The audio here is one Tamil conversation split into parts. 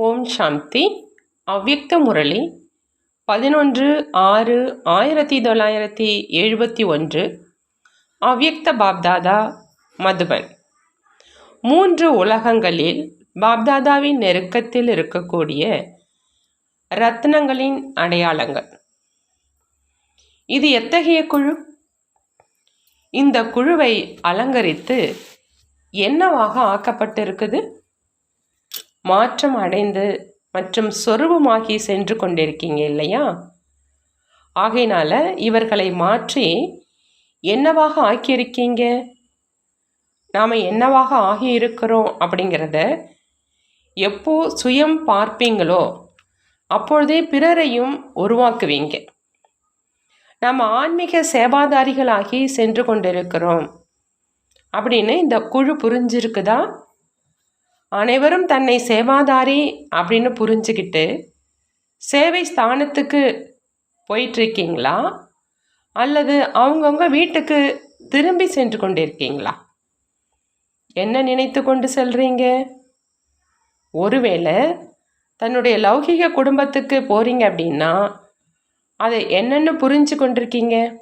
ஓம் சாந்தி. அவ்யக்த முரளி. பதினொன்று ஆறு ஆயிரத்தி தொள்ளாயிரத்தி எழுபத்தி ஒன்று. அவ்யக்த பாப்தாதா மதுபன். மூன்று உலகங்களில் பாப்தாதாவின் நெருக்கத்தில் இருக்கக்கூடிய ரத்னங்களின் அடையாளங்கள். இது எத்தகைய குழு? இந்த குழுவை அலங்கரித்து என்னவாக ஆக்கப்பட்டிருக்குது? மாற்றம் அடைந்து மற்றும் சொருபமாகி சென்று கொண்டிருக்கீங்க இல்லையா? ஆகையினால இவர்களை மாற்றி என்னவாக ஆக்கியிருக்கீங்க? நாம் என்னவாக ஆகியிருக்கிறோம் அப்படிங்கிறத எப்போ சுயம் பார்ப்பீங்களோ அப்பொழுதே பிறரையும் உருவாக்குவீங்க. நாம் ஆன்மீக சேவாதாரிகளாகி சென்று கொண்டிருக்கிறோம். அப்படின்னு இந்த குழு புரிஞ்சிருக்குதா? அனைவரும் தன்னை சேவாதாரி அப்படின்னு புரிஞ்சுக்கிட்டு சேவை ஸ்தானத்துக்கு போயிட்டுருக்கீங்களா? அல்லது அவங்கவுங்க வீட்டுக்கு திரும்பி சென்று கொண்டிருக்கீங்களா? என்ன நினைத்து கொண்டு செல்றீங்க? ஒருவேளை தன்னுடைய லௌகிக குடும்பத்துக்கு போகிறீங்க அப்படின்னா அதை என்னென்னு புரிஞ்சு கொண்டிருக்கீங்க?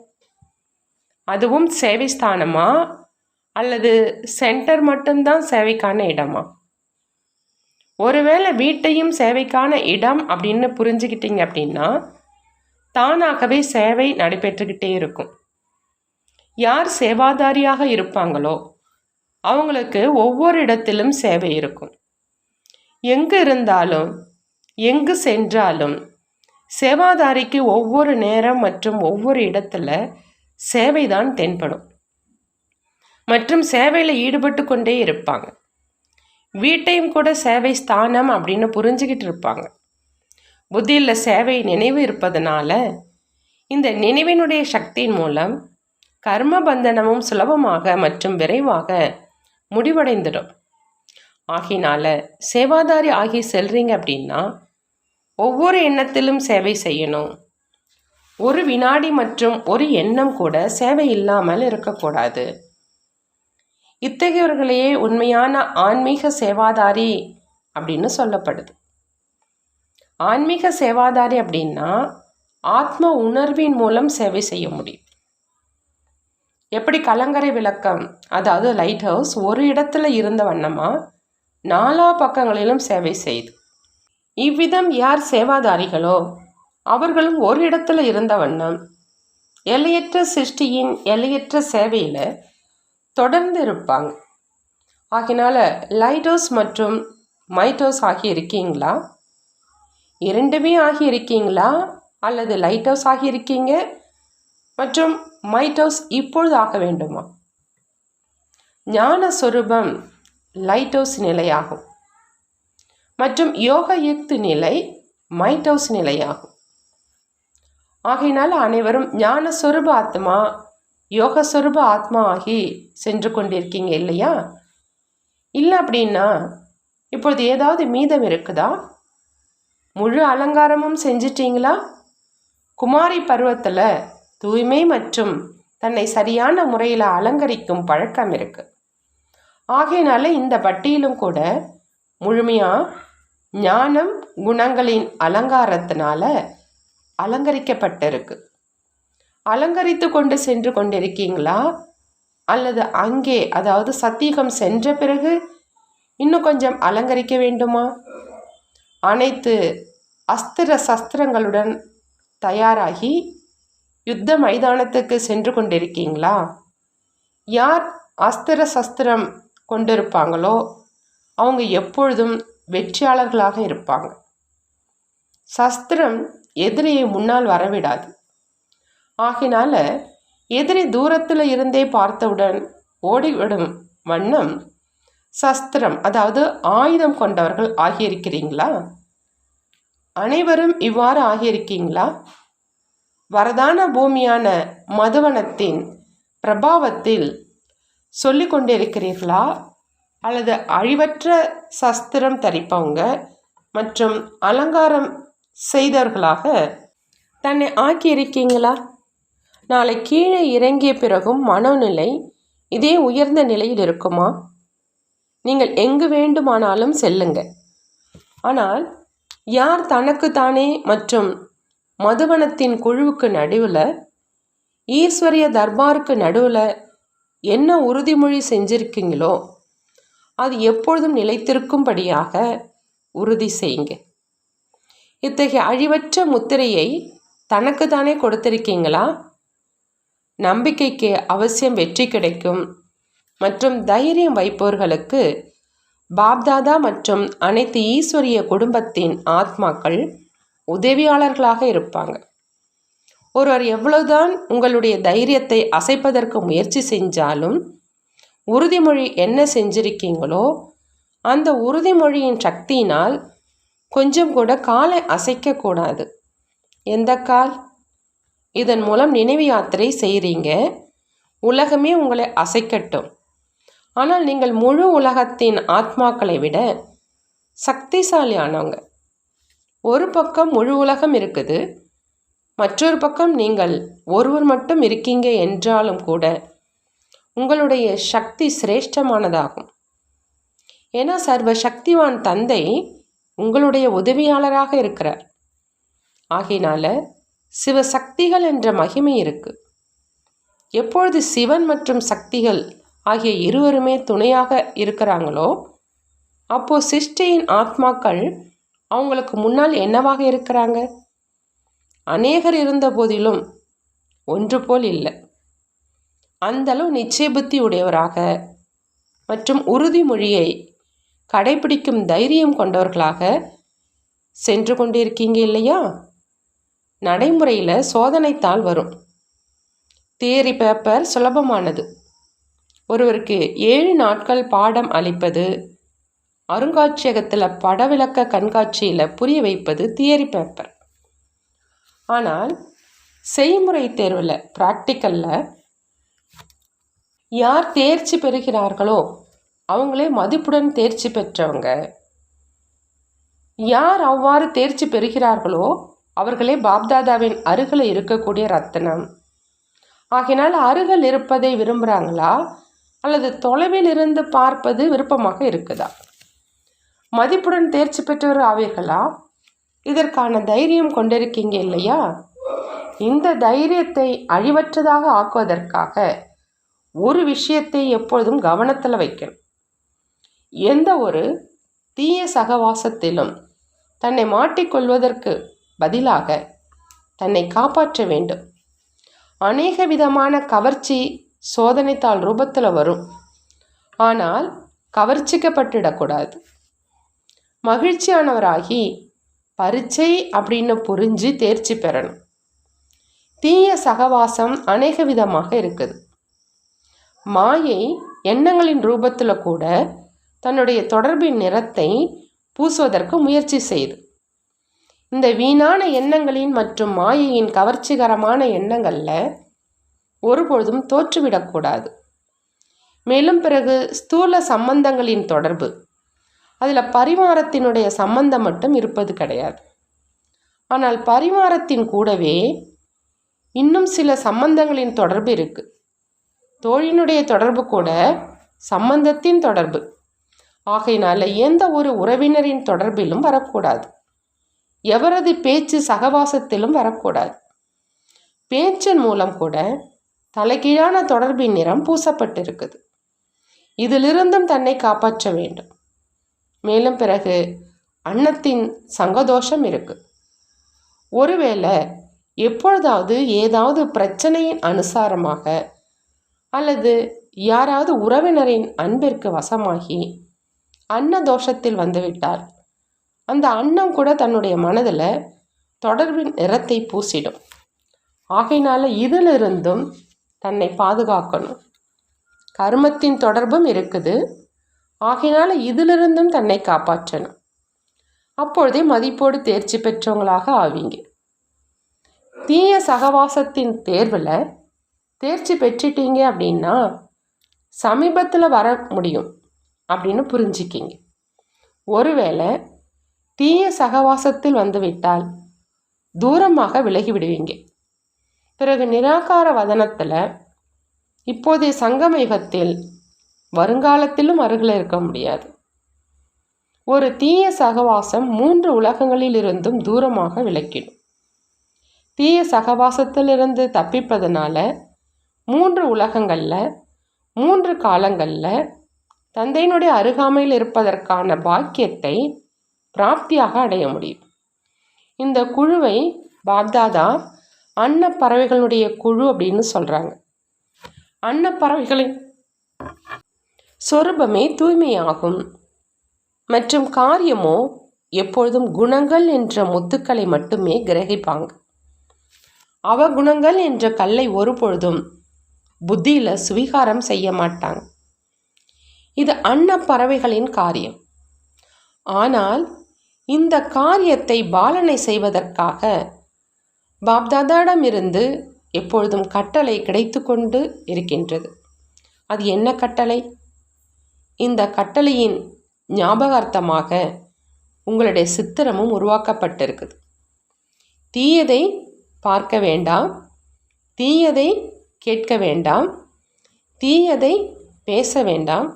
அதுவும் சேவை ஸ்தானமா? அல்லது சென்டர் மட்டும்தான் சேவைக்கான இடமா? ஒருவேளை வீட்டையும் சேவைக்கான இடம் அப்படின்னு புரிஞ்சுக்கிட்டீங்க அப்படின்னா தானாகவே சேவை நடைபெற்றுக்கிட்டே இருக்கும். யார் சேவாதாரியாக இருப்பாங்களோ அவங்களுக்கு ஒவ்வொரு இடத்திலும் சேவை இருக்கும். எங்கு இருந்தாலும் எங்கு சென்றாலும் சேவாதாரிக்கு ஒவ்வொரு நேரம் மற்றும் ஒவ்வொரு இடத்துல சேவைதான் தென்படும். மற்றும் சேவையில் ஈடுபட்டு கொண்டே இருப்பாங்க. வீட்டையும் கூட சேவை ஸ்தானம் அப்படின்னு புரிஞ்சுக்கிட்டு இருப்பாங்க. புத்தியில் சேவை நினைவு இருப்பதனால இந்த நினைவினுடைய சக்தியின் மூலம் கர்ம பந்தனமும் சுலபமாக மற்றும் விரைவாக முடிவடைந்துடும். ஆகினால சேவாதாரி ஆகி செல்றீங்க அப்படின்னா ஒவ்வொரு எண்ணத்திலும் சேவை செய்யணும். ஒரு வினாடி மற்றும் ஒரு எண்ணம் கூட சேவை இல்லாமல் இருக்கக்கூடாது. இத்தகையவர்களையே உண்மையான ஆன்மீக சேவாதாரி அப்படின்னு சொல்லப்படுது. ஆன்மீக சேவாதாரி அப்படின்னா ஆத்ம உணர்வின் மூலம் சேவை செய்ய முடியும். எப்படி கலங்கரை விளக்கம் அதாவது லைட் ஹவுஸ் ஒரு இடத்துல இருந்த வண்ணமா நாலா பக்கங்களிலும் சேவை செய்து. இவ்விதம் யார் சேவாதாரிகளோ அவர்களும் ஒரு இடத்துல இருந்த வண்ணம் எல்லையற்ற சிருஷ்டியின் எல்லையற்ற சேவையில் தொடர்ந்து இருப்பாங்க ஆகினால லைடோஸ் மற்றும் மைட்டோஸ் ஆகி இருக்கீங்களா? இரண்டுமே ஆகி இருக்கீங்களா? அல்லது லைட் ஹவுஸ் ஆகி இருக்கீங்க? மற்றும் மைட் ஹவுஸ் இப்பொழுது ஆக வேண்டுமா? ஞான சொரூபம் லைட் ஹவுஸ் நிலையாகும். மற்றும் யோக யுக்து நிலை மைட் ஹவுஸ் நிலையாகும். ஆகையினால் அனைவரும் ஞான சொரூப ஆத்மா யோகஸ்வரூப ஆத்மா ஆகி சென்று கொண்டிருக்கீங்க இல்லையா? இல்லை அப்படின்னா இப்பொழுது ஏதாவது மீதம் இருக்குதா? முழு அலங்காரமும் செஞ்சிட்டீங்களா? குமாரி பருவத்தில் தூய்மை மற்றும் தன்னை சரியான முறையில் அலங்கரிக்கும் பழக்கம் இருக்கு. ஆகையினால இந்த பட்டியலும் கூட முழுமையாக ஞானம் குணங்களின் அலங்காரத்தினால அலங்கரிக்கப்பட்டிருக்கு. அலங்கரித்து கொண்டு சென்று கொண்டிருக்கீங்களா? அல்லது அங்கே அதாவது சத்தியகம் சென்ற பிறகு இன்னும் கொஞ்சம் அலங்கரிக்க வேண்டுமா? அனைத்து அஸ்திர சஸ்திரங்களுடன் தயாராகி யுத்த மைதானத்துக்கு சென்று கொண்டிருக்கீங்களா? யார் அஸ்திர சஸ்திரம் கொண்டிருப்பாங்களோ அவங்க எப்பொழுதும் வெற்றியாளர்களாக இருப்பாங்க. சஸ்திரம் எதிரியை முன்னால் வரவிடாது. ஆகினால எதிரி தூரத்தில் இருந்தே பார்த்தவுடன் ஓடிவிடும் வண்ணம் சஸ்திரம் அதாவது ஆயுதம் கொண்டவர்கள் ஆகியிருக்கிறீங்களா? அனைவரும் இவ்வாறு ஆகியிருக்கீங்களா? வரதான பூமியான மதுவனத்தின் பிரபாவத்தில் சொல்லி கொண்டிருக்கிறீர்களா? அல்லது அழிவற்ற சஸ்திரம் தரிப்பவங்க மற்றும் அலங்காரம் செய்தவர்களாக தன்னை ஆக்கியிருக்கீங்களா? நாளை கீழே இறங்கிய பிறகும் மனோநிலை இதே உயர்ந்த நிலையில் இருக்குமா? நீங்கள் எங்கு வேண்டுமானாலும் செல்லுங்க. ஆனால் யார் தனக்கு தானே மற்றும் மதுவனத்தின் குழுவுக்கு நடுவில் ஈஸ்வரிய தர்பாருக்கு நடுவில் என்ன உறுதிமொழி செஞ்சிருக்கீங்களோ அது எப்பொழுதும் நிலைத்திருக்கும்படியாக உறுதி செய்யுங்க. இத்தகைய அழிவற்ற முத்திரையை தனக்கு தானே கொடுத்திருக்கீங்களா? நம்பிக்கைக்கு அவசியம் வெற்றி கிடைக்கும். மற்றும் தைரியம் வைப்பவர்களுக்கு பாப்தாதா மற்றும் அனைத்து ஈஸ்வரிய குடும்பத்தின் ஆத்மாக்கள் உதவியாளர்களாக இருப்பாங்க. ஒருவர் எவ்வளவுதான் உங்களுடைய தைரியத்தை அசைப்பதற்கு முயற்சி செஞ்சாலும் உறுதிமொழி என்ன செஞ்சிருக்கீங்களோ அந்த உறுதிமொழியின் சக்தியினால் கொஞ்சம் கூட காலை அசைக்கக்கூடாது. எந்த கால்? இதன் மூலம் நினைவு யாத்திரை செய்கிறீங்க உலகமே உங்களை அசைக்கட்டும். ஆனால் நீங்கள் முழு உலகத்தின் ஆத்மாக்களை விட சக்திசாலியானவங்க. ஒரு பக்கம் முழு உலகம் இருக்குது. மற்றொரு பக்கம் நீங்கள் ஒருவர் மட்டும் இருக்கீங்க என்றாலும் கூட உங்களுடைய சக்தி சிரேஷ்டமானதாகும். ஏன்னா சர்வ சக்திவான் தந்தை உங்களுடைய உதவியாளராக இருக்கிறார். ஆகையினால சிவசக்திகள் என்ற மகிமை இருக்கு. எப்பொழுது சிவன் மற்றும் சக்திகள் ஆகிய இருவருமே துணையாக இருக்கிறாங்களோ அப்போ சிஷ்டியின் ஆத்மாக்கள் அவங்களுக்கு முன்னால் என்னவாக இருக்கிறாங்க? அநேகர் இருந்த போதிலும் ஒன்று போல் இல்லை. அந்தளவு நிச்சயபுத்தி உடையவராக மற்றும் உறுதிமொழியை கடைபிடிக்கும் தைரியம் கொண்டவர்களாக சென்று கொண்டிருக்கீங்க இல்லையா? நடைமுறையில் சோதனைத்தாள் வரும். தியரி பேப்பர் சுலபமானது. ஒருவருக்கு ஏழு நாட்கள் பாடம் அளிப்பது அருங்காட்சியகத்தில் படவிளக்க கண்காட்சியில் புரிய வைப்பது தியரி பேப்பர் ஆனால் செய்முறை தேர்வில் ப்ராக்டிக்கலில் யார் தேர்ச்சி பெறுகிறார்களோ அவங்களே மதிப்புடன் தேர்ச்சி பெற்றவங்க. யார் அவ்வாறு தேர்ச்சி பெறுகிறார்களோ அவர்களே பாப்தாதாவின் அருகில் இருக்கக்கூடிய ரத்தனம். ஆகினால் அருகில் இருப்பதை விரும்புகிறாங்களா அல்லது தொலைவில் இருந்து பார்ப்பது விருப்பமாக இருக்குதா? மதிப்புடன் தேர்ச்சி பெற்றவர் ஆவீர்களா? இதற்கான தைரியம் கொண்டிருக்கீங்க இல்லையா? இந்த தைரியத்தை அழிவற்றதாக ஆக்குவதற்காக ஒரு விஷயத்தை எப்பொழுதும் கவனத்தில் வைக்கணும். எந்த ஒரு தீய சகவாசத்திலும் தன்னை மாட்டிக்கொள்வதற்கு பதிலாக தன்னை காப்பாற்ற வேண்டும். அநேக விதமான கவர்ச்சி சோதனைத்தாள் ரூபத்தில் வரும். ஆனால் கவர்ச்சிக்கப்பட்டுடக்கூடாது மகிழ்ச்சியானவராகி பரீட்சை அப்படின்னு புரிஞ்சு தேர்ச்சி பெறணும். தீய சகவாசம் அநேக விதமாக இருக்குது. மாயை எண்ணங்களின் ரூபத்தில் கூட தன்னுடைய தொடர்பின் நிறத்தை பூசுவதற்கு முயற்சி செய்து. இந்த வீணான எண்ணங்களின் மற்றும் மாயையின் கவர்ச்சிகரமான எண்ணங்களில் ஒருபொழுதும் தோற்றுவிடக்கூடாது மேலும் பிறகு ஸ்தூல சம்பந்தங்களின் தொடர்பு. அதில் பரிமாறத்தினுடைய சம்பந்தம் மட்டும் இருப்பது கிடையாது. ஆனால் பரிமாறத்தின் கூடவே இன்னும் சில சம்பந்தங்களின் தொடர்பு இருக்குது தோழினுடைய தொடர்பு கூட சம்பந்தத்தின் தொடர்பு. ஆகையினால எந்த ஒரு உறவினரின் தொடர்பிலும் வரக்கூடாது. எவரது பேச்சு சகவாசத்திலும் வரக்கூடாது. பேச்சின் மூலம் கூட தலைகீழான தொடர்பின் நிறம் பூசப்பட்டிருக்குது. இதிலிருந்தும் தன்னை காப்பாற்ற வேண்டும். மேலும் பிறகு அன்னத்தின் சங்கதோஷம் இருக்கு. ஒருவேளை எப்பொழுதாவது ஏதாவது பிரச்சனையின் அனுசாரமாக அல்லது யாராவது உறவினரின் அன்பிற்கு வசமாகி அன்ன தோஷத்தில் வந்துவிட்டால் அந்த அன்னம் கூட தன்னுடைய மனதில் தொடர்பின் நிறத்தை பூசிடும். ஆகையினால இதிலிருந்தும் தன்னை பாதுகாக்கணும். கர்மத்தின் தொடர்பும் இருக்குது. ஆகையினால இதிலிருந்தும் தன்னை காப்பாற்றணும். அப்பொழுதே மதிப்போடு தேர்ச்சி பெற்றவங்களாக ஆவீங்க. தீய சகவாசத்தின் தேர்வில் தேர்ச்சி பெற்றுட்டீங்க அப்படின்னா சமீபத்தில் வர முடியும் அப்படின்னு புரிஞ்சுக்கிங்க. ஒருவேளை தீய சகவாசத்தில் வந்துவிட்டால் தூரமாக விலகி விடுவீங்க. பிறகு நிராகார வதனத்தில் இப்போதைய சங்கம யுகத்தில் வருங்காலத்திலும் அருகில் இருக்க முடியாது. ஒரு தீய சகவாசம் மூன்று உலகங்களிலிருந்தும் தூரமாக விளக்கிடும் தீய சகவாசத்திலிருந்து தப்பிப்பதனால மூன்று உலகங்களில் மூன்று காலங்களில் தந்தையினுடைய அருகாமையில் இருப்பதற்கான பாக்கியத்தை பிராப்தியாக அடைய முடியும். இந்த குழுவை பாக்தாதா அன்னப்பறவைகளுடைய குழு அப்படின்னு சொல்கிறாங்க அன்னப்பறவைகளின் சொரூபமே தூய்மையாகும். மற்றும் காரியமோ எப்பொழுதும் குணங்கள் என்ற முத்துக்களை மட்டுமே கிரகிப்பாங்க. அவகுணங்கள் என்ற கல்லை ஒருபொழுதும் புத்தியில் சுவீகாரம் செய்ய மாட்டாங்க. இது அன்னப்பறவைகளின் காரியம். ஆனால் இந்த காரியத்தை பாலனை செய்வதற்காக பாப்தாதாடமிருந்து எப்பொழுதும் கட்டளை கிடைத்து கொண்டு இருக்கின்றது. அது என்ன கட்டளை? இந்த கட்டளையின் ஞாபகார்த்தமாக உங்களுடைய சித்திரமும் உருவாக்கப்பட்டிருக்குது. தீயதை பார்க்க வேண்டாம் தீயதை கேட்க வேண்டாம் தீயதை பேச வேண்டாம்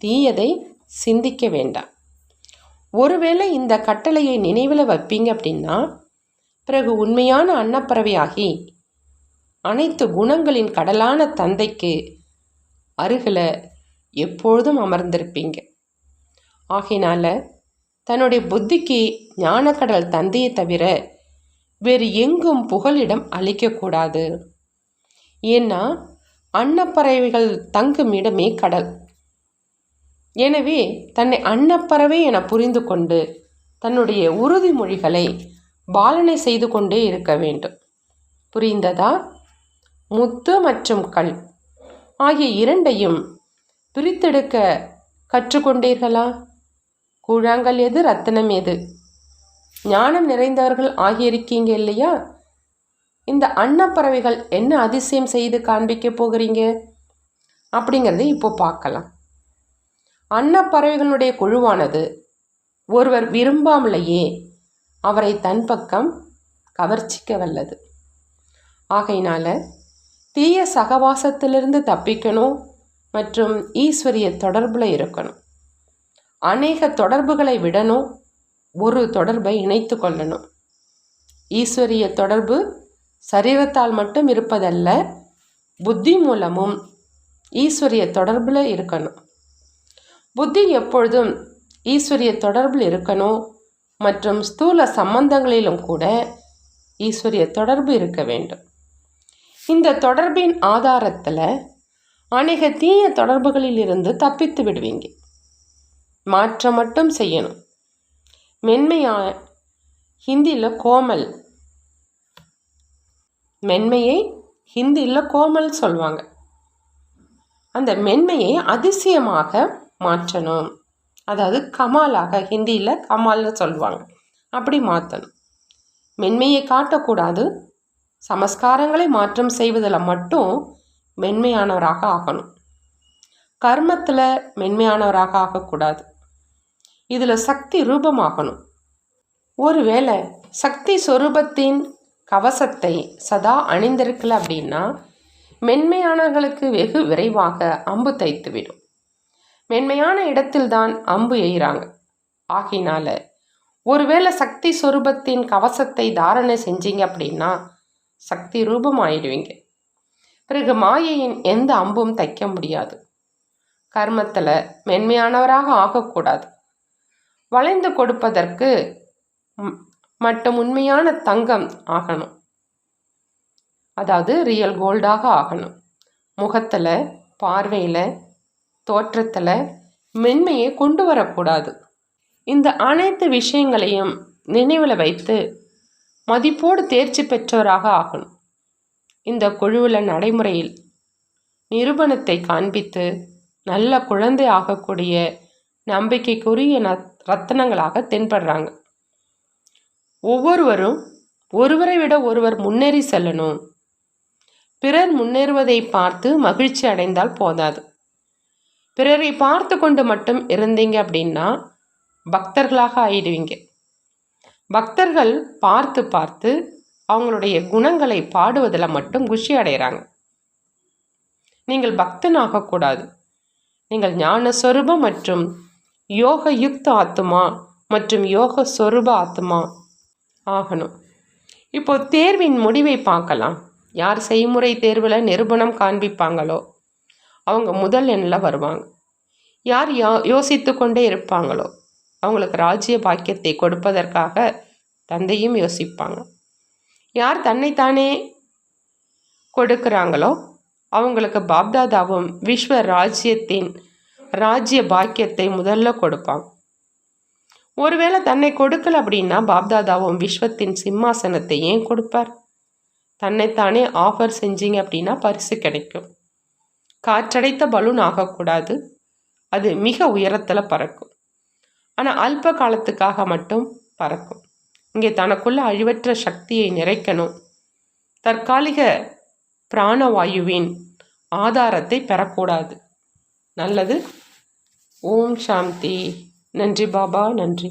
தீயதை சிந்திக்க வேண்டாம். ஒருவேளை இந்த கட்டளையை நினைவில் வைப்பீங்க அப்படின்னா பிறகு உண்மையான அன்னப்பறவையாகி அனைத்து குணங்களின் கடலான தந்தைக்கு அருகில் எப்பொழுதும் அமர்ந்திருப்பீங்க. ஆகையினால தன்னுடைய புத்திக்கு ஞானக்கடல் தந்தையை தவிர வேறு எங்கும் புகலிடம் அளிக்கக்கூடாது. ஏன்னா அன்னப்பறவைகள் தங்கும் இடமே கடல். எனவே தன்னை அன்னப்பறவை என புரிந்து கொண்டு தன்னுடைய உறுதிமொழிகளை பாலனை செய்து கொண்டே இருக்க வேண்டும். புரிந்ததா? முத்து மற்றும் கல் ஆகிய இரண்டையும் பிரித்தெடுக்க கற்றுக்கொண்டீர்களா? கூழாங்கல் எது ரத்தனம் எது? ஞானம் நிறைந்தவர்கள் ஆகியிருக்கீங்க இல்லையா? இந்த அன்னப்பறவைகள் என்ன அதிசயம் செய்து காண்பிக்க போகிறீங்க? அப்படிங்கிறத இப்போ பார்க்கலாம். அன்னப்பறவைகளுடைய குழுவானது. ஒருவர் விரும்பாமலேயே அவரை தன் பக்கம் கவர்ச்சிக்க வல்லது. ஆகையினால தீய சகவாசத்திலிருந்து தப்பிக்கணும் மற்றும் ஈஸ்வரிய தொடர்பில் இருக்கணும். அநேக தொடர்புகளை விடணும் ஒரு தொடர்பை இணைத்து கொள்ளணும். ஈஸ்வரிய தொடர்பு சரீரத்தால் மட்டும் இருப்பதல்ல புத்தி மூலமும் ஈஸ்வரிய தொடர்பில் இருக்கணும். புத்தி எப்பொழுதும் ஈஸ்வரிய தொடர்பில் இருக்கணும் மற்றும் ஸ்தூல சம்பந்தங்களிலும் கூட ஈஸ்வரிய தொடர்பு இருக்க வேண்டும். இந்த தொடர்பின் ஆதாரத்தில் அநேக தீய தொடர்புகளில் இருந்து தப்பித்து விடுவீங்க. மாற்றம் மட்டும் செய்யணும். மென்மையா ஹிந்தியில் கோமல். மென்மையை ஹிந்தியில் கோமல் சொல்லுவாங்க அந்த மென்மையை அதிசயமாக மாற்றணும். அதாவது கமாலாக ஹிந்தியில் கமால்னு சொல்லுவாங்க. அப்படி மாற்றணும் மென்மையை காட்டக்கூடாது. சமஸ்காரங்களை மாற்றம் செய்வதில் மட்டும் மென்மையானவராக ஆகணும். கர்மத்தில் மென்மையானவராக ஆகக்கூடாது. இதில் சக்தி ரூபமாகணும். ஒருவேளை சக்தி சொரூபத்தின் கவசத்தை சதா அணிந்திருக்கல அப்படின்னா மென்மையானவர்களுக்கு வெகு விரைவாக அம்பு தைத்துவிடும். மென்மையான இடத்தில்தான் அம்பு எய்கிறாங்க. ஆகினால ஒருவேளை சக்தி சொரூபத்தின் கவசத்தை தாரணை செஞ்சீங்க அப்படின்னா சக்தி ரூபம் ஆயிடுவீங்க பிறகு மாயையின் எந்த அம்பும் தைக்க முடியாது. கர்மத்தில் மென்மையானவராக ஆகக்கூடாது. வளைந்து கொடுப்பதற்கு மட்டும் உண்மையான தங்கம் ஆகணும். அதாவது ரியல் கோல்டாக ஆகணும். முகத்தில் பார்வையில் தோற்றத்தில் மென்மையை கொண்டு வரக்கூடாது. இந்த அனைத்து விஷயங்களையும் நினைவில் வைத்து மதிப்போடு தேர்ச்சி பெற்றவராக ஆகணும். இந்த குழுவில் நடைமுறையில் நிரூபணத்தை காண்பித்து நல்ல குழந்தை ஆகக்கூடிய நம்பிக்கைக்குரிய ந ரத்தனங்களாக தென்படுறாங்க. ஒவ்வொருவரும் ஒருவரை விட ஒருவர் முன்னேறி செல்லணும். பிறர் முன்னேறுவதை பார்த்து மகிழ்ச்சி அடைந்தால் போதாது. பிறரை பார்த்து கொண்டு மட்டும் இருந்தீங்க அப்படின்னா பக்தர்களாக ஆயிடுவீங்க. பக்தர்கள் பார்த்து பார்த்து அவங்களுடைய குணங்களை பாடுவதில் மட்டும் குஷி அடைகிறாங்க. நீங்கள் பக்தனாகக்கூடாது நீங்கள் ஞானஸ்வரூபம் மற்றும் யோக யுக்த ஆத்மா மற்றும் யோக சொரூப ஆத்மா ஆகணும். இப்போ தேர்வின் முடிவை பார்க்கலாம். யார் செய்முறை தேர்வில் நிரூபணம் காண்பிப்பாங்களோ? அவங்க முதல் எண்ணில் வருவாங்க. யார் யோ யோசித்து கொண்டே இருப்பாங்களோ அவங்களுக்கு ராஜ்ய பாக்கியத்தை கொடுப்பதற்காக தந்தையும் யோசிப்பாங்க. யார் தன்னைத்தானே கொடுக்குறாங்களோ அவங்களுக்கு பாப்தாதாவும் விஸ்வ ராஜ்யத்தின் ராஜ்ய பாக்கியத்தை முதல்ல கொடுப்பாங்க. ஒருவேளை தன்னை கொடுக்கல அப்படின்னா பாப்தாதாவும் விஸ்வத்தின் சிம்மாசனத்தை ஏன் கொடுப்பார்? தன்னைத்தானே ஆஃபர் செஞ்சீங்க அப்படின்னா பரிசு கிடைக்கும். காற்றடைத்த பலூன் ஆகக்கூடாது. அது மிக உயரத்தில் பறக்கும். ஆனால் அல்ப காலத்துக்காக மட்டும் பறக்கும். இங்கே தனக்குள்ள அழிவற்ற சக்தியை நிறைக்கணும். தற்காலிக பிராணவாயுவின் ஆதாரத்தை பெறக்கூடாது. நல்லது. ஓம் சாந்தி. நன்றி பாபா நன்றி.